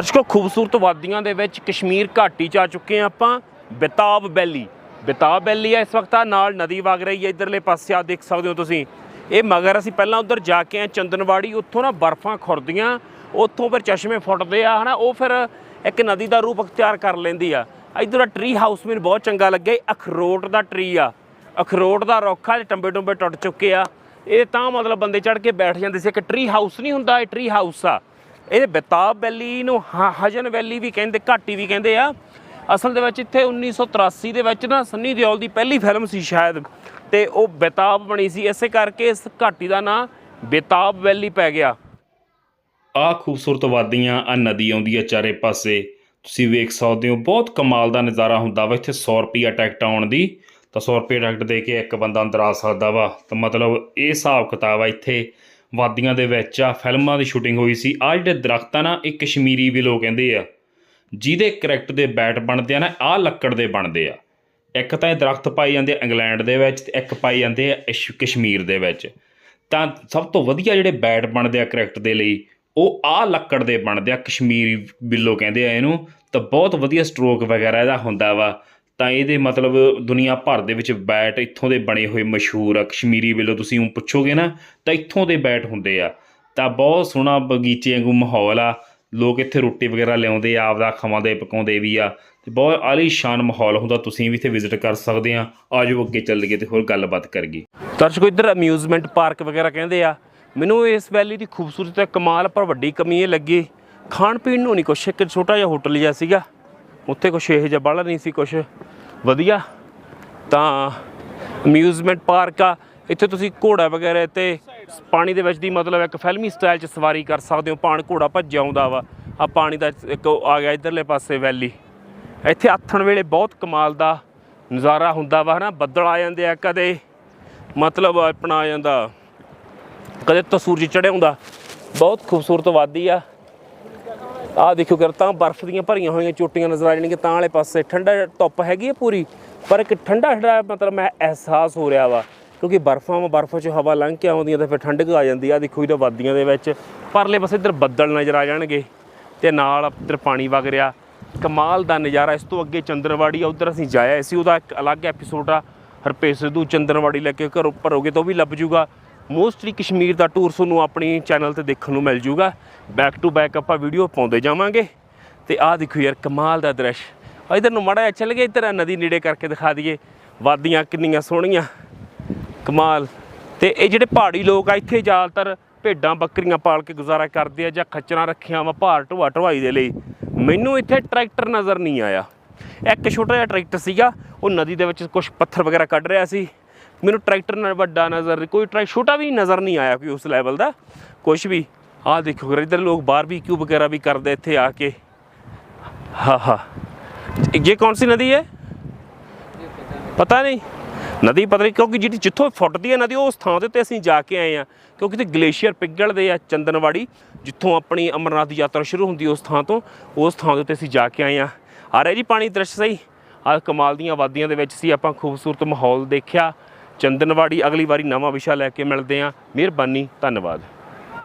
ਦਰਸ਼ਕੋ, ਖੂਬਸੂਰਤ ਵਾਦੀਆਂ ਦੇ ਵਿੱਚ ਕਸ਼ਮੀਰ ਘਾਟੀ ਚ ਆ ਚੁੱਕੇ ਹਾਂ ਆਪਾਂ ਬਿਤਾਬ ਵੈਲੀ ਬਿਤਾਬ ਵੈਲੀ ਆ, ਇਸ ਵਕਤ ਆ ਨਾਲ ਨਦੀ ਵਗ ਰਹੀ ਹੈ, ਇਧਰਲੇ ਪਾਸੇ ਆ ਦੇਖ ਸਕਦੇ ਹੋ ਤੁਸੀਂ। ਇਹ ਮਗਰ ਅਸੀਂ ਪਹਿਲਾਂ ਉਧਰ ਜਾ ਕੇ ਆਏ ਚੰਦਨਵਾੜੀ, ਉੱਥੋਂ ਨਾ ਬਰਫਾਂ ਖੁਰਦੀਆਂ, ਉੱਥੋਂ ਫਿਰ ਚਸ਼ਮੇ ਫੁੱਟਦੇ ਆ, ਹਨਾ, ਉਹ ਫਿਰ ਇੱਕ ਨਦੀ ਦਾ ਰੂਪ ਅਖਤਿਆਰ ਕਰ ਲੈਂਦੀ ਆ। ਇਧਰ ਦਾ ਟਰੀ ਹਾਊਸ ਮੈਨੂੰ ਬਹੁਤ ਚੰਗਾ ਲੱਗਿਆ ਅਖਰੋਟ ਦਾ ਟਰੀ ਆ। ਅਖਰੋਟ ਦਾ ਰੁੱਖ ਆ ਤੇ ਟੰਬੇ ਟੰਬੇ ਟੁੱਟ ਚੁੱਕੇ ਆ। ਇਹ ਤਾਂ ਮਤਲਬ ਬੰਦੇ ਚੜ ਕੇ ਬੈਠ ਜਾਂਦੇ ਸੀ, ਇੱਕ ਟਰੀ ਹਾਊਸ ਨਹੀਂ ਹੁੰਦਾ, ਇਹ ਟਰੀ ਹਾਊਸ ਆ। ਇਹ ਬੇਤਾਬ ਵੈਲੀ ਨੂੰ ਹਜਨ ਵੈਲੀ ਵੀ ਕਹਿੰਦੇ, ਘਾਟੀ ਵੀ ਕਹਿੰਦੇ ਆ। ਅਸਲ ਦੇ ਵਿੱਚ ਇੱਥੇ 1983 ਦੇ ਵਿੱਚ ਨਾ ਸੰਨੀ ਦਿਓਲ ਦੀ ਪਹਿਲੀ ਫਿਲਮ ਸੀ ਸ਼ਾਇਦ। ਤੇ ਉਹ ਬੇਤਾਬ ਬਣੀ ਸੀ। ਇਸੇ ਕਰਕੇ ਇਸ ਘਾਟੀ ਦਾ ਨਾਂ ਬੇਤਾਬ ਵੈਲੀ ਪੈ ਗਿਆ। ਆ ਖੂਬਸੂਰਤ ਵਾਦੀਆਂ, ਆ ਨਦੀ ਆਉਂਦੀ ਆ ਚਾਰੇ ਪਾਸੇ। ਤੁਸੀਂ ਵੇਖ ਸਕਦੇ ਹੋ, ਬਹੁਤ ਕਮਾਲ ਦਾ ਨਜ਼ਾਰਾ ਹੁੰਦਾ ਵਾ। ਇੱਥੇ 100 ਰੁਪਿਆ ਟਿਕਟ ਆਉਣ ਦੀ। ਤਾਂ 100 ਰੁਪਏ ਟਿਕਟ ਦੇ ਕੇ ਇੱਕ ਬੰਦਾ ਅੰਦਰ ਆ ਸਕਦਾ ਵਾ। ਤਾਂ ਮਤਲਬ ਇਹ ਹਿਸਾਬ ਕਿਤਾਬ ਆ ਇੱਥੇ। ਵਾਦੀਆਂ ਦੇ ਵਿੱਚ ਆ, ਫਿਲਮਾਂ ਦੀ ਸ਼ੂਟਿੰਗ ਹੋਈ ਸੀ। ਆ ਜਿਹੜੇ ਦਰਖਤ ਆ ਨਾ, ਇਹ ਕਸ਼ਮੀਰੀ ਵਿਲੋ ਕਹਿੰਦੇ ਆ। ਜਿਹਦੇ ਕਰੈਕਟ ਦੇ ਬੈਟ ਬਣਦੇ ਆ ਨਾ ਆ ਲੱਕੜ ਦੇ ਬਣਦੇ ਆ। ਇੱਕ ਤਾਂ ਇਹ ਦਰਖਤ ਪਾਈ ਜਾਂਦੇ ਆ ਇੰਗਲੈਂਡ ਦੇ ਵਿੱਚ ਤੇ ਇੱਕ ਪਾਈ ਜਾਂਦੇ ਆ ਇਸ਼- ਕਸ਼ਮੀਰ ਦੇ ਵਿੱਚ। ਤਾਂ ਸਭ ਤੋਂ ਵਧੀਆ ਜਿਹੜੇ ਬੈਟ ਬਣਦੇ ਆ ਕਰੈਕਟ ਦੇ ਲਈ, ਉਹ ਆ ਲੱਕੜ ਦੇ ਬਣਦੇ ਆ, ਕਸ਼ਮੀਰੀ ਬਿੱਲੋ ਕਹਿੰਦੇ ਆ ਇਹਨੂੰ। ਤਾਂ ਬਹੁਤ ਵਧੀਆ ਸਟਰੋਕ ਵਗੈਰਾ ਇਹਦਾ ਹੁੰਦਾ ਵਾ। ਤਾਂ ਇਹਦੇ ਮਤਲਬ ਦੁਨੀਆ ਭਰ ਦੇ ਵਿੱਚ ਬੈਟ ਇੱਥੋਂ ਦੇ ਬਣੇ ਹੋਏ ਮਸ਼ਹੂਰ ਆ। ਕਸ਼ਮੀਰੀ ਵੇਲੇ ਤੁਸੀਂ ਉਹ ਪੁੱਛੋਗੇ ਨਾ, ਤਾਂ ਇੱਥੋਂ ਦੇ ਬੈਟ ਹੁੰਦੇ ਆ। ਤਾਂ ਬਹੁਤ ਸੋਹਣਾ ਬਗੀਚੇ ਵਾਂਗੂ ਮਾਹੌਲ ਆ। ਲੋਕ ਇੱਥੇ ਰੋਟੀ ਵਗੈਰਾ ਲਿਆਉਂਦੇ ਆ, ਆਪਦਾ ਖਵਾਉਂਦੇ ਪਕਾਉਂਦੇ ਵੀ ਆ। ਤੇ ਬਹੁਤ ਆਲੀਸ਼ਾਨ ਮਾਹੌਲ ਹੁੰਦਾ, ਤੁਸੀਂ ਵੀ ਇੱਥੇ ਵਿਜ਼ਿਟ ਕਰ ਸਕਦੇ ਆ। ਆਜੋ ਅੱਗੇ ਚੱਲ ਗਏ ਤੇ ਹੋਰ ਗੱਲਬਾਤ ਕਰੀਏ। ਦਰਸ਼ਕੋ, ਇੱਧਰ ਅਮਿਊਜ਼ਮੈਂਟ ਪਾਰਕ ਵਗੈਰਾ ਕਹਿੰਦੇ ਆ। ਮੈਨੂੰ ਇਸ ਵੈਲੀ ਦੀ ਖੂਬਸੂਰਤੀ ਤੇ ਕਮਾਲ ਪਰ ਵੱਡੀ ਕਮੀ ਇਹ ਲੱਗੀ। ਖਾਣ ਪੀਣ ਨੂੰ ਨਹੀਂ ਕੁਛ, ਇੱਕ ਛੋਟਾ ਜਿਹਾ ਹੋਟਲ ਜਿਹਾ ਸੀਗਾ। ਉੱਥੇ ਕੁਛ ਇਹ ਜਿਹਾ ਬਾਹਲਾ ਨਹੀਂ ਸੀ, ਕੁਛ ਵਧੀਆ। ਤਾਂ ਅਮਿਊਜ਼ਮੈਂਟ ਪਾਰਕ ਆ। ਇੱਥੇ ਤੁਸੀਂ ਘੋੜਾ ਵਗੈਰਾ ਤੇ ਪਾਣੀ ਦੇ ਵਿੱਚ ਦੀ ਮਤਲਬ ਇੱਕ ਫਿਲਮੀ ਸਟਾਈਲ 'ਚ ਸਵਾਰੀ ਕਰ ਸਕਦੇ ਹੋ। ਪਾਣ ਘੋੜਾ ਭੱਜ ਆਉਂਦਾ ਵਾ। ਆ ਪਾਣੀ ਦਾ ਇੱਕ ਆ ਗਿਆ ਇਧਰਲੇ ਪਾਸੇ ਵੈਲੀ ਇੱਥੇ ਆਥਣ ਵੇਲੇ ਬਹੁਤ ਕਮਾਲ ਦਾ ਨਜ਼ਾਰਾ ਹੁੰਦਾ ਵਾ, ਹਨਾ? ਬੱਦਲ ਆ ਜਾਂਦੇ ਆ, ਕਦੇ ਮਤਲਬ ਆਪਣਾ ਆ ਜਾਂਦਾ, ਕਦੇ ਤਾਂ ਸੂਰਜ ਚੜ੍ਹਿਆ ਹੁੰਦਾ। ਬਹੁਤ ਖੂਬਸੂਰਤ ਵਾਦੀ ਆ। ਆਹ ਦੇਖੋ ਕਰ ਤਾਂ ਬਰਫ਼ ਦੀਆਂ ਭਰੀਆਂ ਹੋਈਆਂ ਚੋਟੀਆਂ ਨਜ਼ਰ ਆ ਜਾਣਗੀਆਂ, ਤਾਂ ਵਾਲੇ ਪਾਸੇ ਠੰਡਾ ਧੁੱਪ ਹੈਗੀ ਹੈ ਪੂਰੀ, ਪਰ ਇੱਕ ਠੰਡਾ ਠੰਡਾ ਮਤਲਬ ਮੈਂ ਅਹਿਸਾਸ ਹੋ ਰਿਹਾ ਵਾ, ਕਿਉਂਕਿ ਬਰਫ਼ਾਂ ਵਾ, ਬਰਫ਼ 'ਚ ਹਵਾ ਲੰਘ ਕੇ ਆਉਂਦੀਆਂ ਤਾਂ ਫਿਰ ਠੰਡਕ ਆ ਜਾਂਦੀ ਆ। ਦੇਖੋ ਇਹਦਾ ਵਾਦੀਆਂ ਦੇ ਵਿੱਚ, ਪਰਲੇ ਪਾਸੇ ਇੱਧਰ ਬੱਦਲ ਨਜ਼ਰ ਆ ਜਾਣਗੇ ਤੇ ਨਾਲ ਇੱਧਰ ਪਾਣੀ ਵਗ ਰਿਹਾ। ਕਮਾਲ ਦਾ ਨਜ਼ਾਰਾ, ਇਸ ਤੋਂ ਅੱਗੇ ਚੰਦਰਵਾੜੀ ਆ, ਉਧਰ ਅਸੀਂ ਜਾਇਆ ਸੀ, ਉਹਦਾ ਇੱਕ ਅਲੱਗ ਐਪੀਸੋਡ ਆ। ਹਰਪੇਸ਼ ਸਿੱਧੂ ਚੰਦਰਵਾੜੀ ਲੈ ਕੇ ਘਰੋਂ ਭਰੋਗੇ ਤਾਂ ਉਹ ਵੀ ਲੱਭ ਜੂਗਾ। ਮੋਸਟਲੀ ਕਸ਼ਮੀਰ ਦਾ ਟੂਰ ਤੁਹਾਨੂੰ ਆਪਣੀ ਚੈਨਲ ਤੇ ਦੇਖਣ ਨੂੰ ਮਿਲ ਜੂਗਾ। ਬੈਕ ਟੂ ਬੈਕ ਆਪਾਂ ਵੀਡੀਓ ਪਾਉਂਦੇ ਜਾਵਾਂਗੇ। ਤੇ ਆਹ ਦੇਖੋ ਯਾਰ, ਕਮਾਲ ਦਾ ਦ੍ਰਿਸ਼। ਆ ਇਧਰ ਨੂੰ ਮੜਾ ਚੱਲ ਗਿਆ, ਇਧਰ ਨਦੀ ਨੇੜੇ ਕਰਕੇ ਦਿਖਾ ਦਈਏ। ਵਾਦੀਆਂ ਕਿੰਨੀਆਂ ਸੋਹਣੀਆਂ। ਕਮਾਲ। ਤੇ ਇਹ ਜਿਹੜੇ ਪਹਾੜੀ ਲੋਕ ਆ, ਇੱਥੇ ਜ਼ਿਆਦਾਤਰ ਭੇਡਾਂ, ਬੱਕਰੀਆਂ ਪਾਲ ਕੇ ਗੁਜ਼ਾਰਾ ਕਰਦੇ ਆ ਜਾਂ ਖੱਚਰਾਂ ਰੱਖੀਆਂ ਵਾ ਭਾਰ ਢੋਆ ਢਵਾਈ ਦੇ ਲਈ। ਮੈਨੂੰ ਇੱਥੇ ਟਰੈਕਟਰ ਨਜ਼ਰ ਨਹੀਂ ਆਇਆ। ਇੱਕ ਛੋਟਾ ਜਿਹਾ ਟਰੈਕਟਰ ਸੀਗਾ, ਉਹ ਨਦੀ ਦੇ ਵਿੱਚ ਕੁਝ ਪੱਥਰ ਵਗੈਰਾ ਕੱਢ ਰਿਹਾ ਸੀ। ਮੈਨੂੰ ਟਰੈਕਟਰ ਨਾਲ ਵੱਡਾ ਨਜ਼ਰ, ਕੋਈ ਟਰੈਕ ਛੋਟਾ ਵੀ ਨਜ਼ਰ ਨਹੀਂ ਆਇਆ ਕੋਈ ਉਸ ਲੈਵਲ ਦਾ। ਕੁਝ ਵੀ। ਆਹ ਦੇਖੋ ਫਿਰ ਇੱਧਰ ਲੋਕ ਬਾਰਬੀਕਿਊ ਵਗੈਰਾ ਵੀ ਕਰਦੇ ਇੱਥੇ ਆ ਕੇ। ਹਾਂ ਹਾਂ। ਇਹ ਕੌਣ ਸੀ ਨਦੀ ਹੈ ਪਤਾ ਨਹੀਂ। ਨਦੀ ਪਤਾ ਨਹੀਂ, ਕਿਉਂਕਿ ਜਿਹੜੀ ਜਿੱਥੋਂ ਫੁੱਟਦੀ ਹੈ ਨਦੀ, ਉਸ ਥਾਂ ਦੇ ਉੱਤੇ ਅਸੀਂ ਜਾ ਕੇ ਆਏ ਆ ਕਿਉਂਕਿ ਤੇ ਗਲੇਸ਼ੀਅਰ ਪਿਘਲਦੇ ਆ, ਚੰਦਨਵਾੜੀ, ਜਿੱਥੋਂ ਆਪਣੀ ਅਮਰਨਾਥ ਦੀ ਯਾਤਰਾ ਸ਼ੁਰੂ ਹੁੰਦੀ ਉਸ ਥਾਂ ਤੋਂ, ਉਸ ਥਾਂ ਦੇ ਉੱਤੇ ਅਸੀਂ ਜਾ ਕੇ ਆਏ ਆ ਆ ਰਿਹਾ ਜੀ ਪਾਣੀ ਦ੍ਰਿਸ਼ ਸਹੀ। ਆ ਕਮਾਲ ਦੀਆਂ ਵਾਦੀਆਂ ਦੇ ਵਿੱਚ ਸੀ, ਆਪਾਂ ਖੂਬਸੂਰਤ ਮਾਹੌਲ ਦੇਖਿਆ। ਚੰਦਨਵਾੜੀ ਅਗਲੀ ਵਾਰੀ ਨਵਾਂ ਵਿਸ਼ਾ ਲੈ ਕੇ ਮਿਲਦੇ ਆ ਮਿਹਰਬਾਨੀ ਧੰਨਵਾਦ।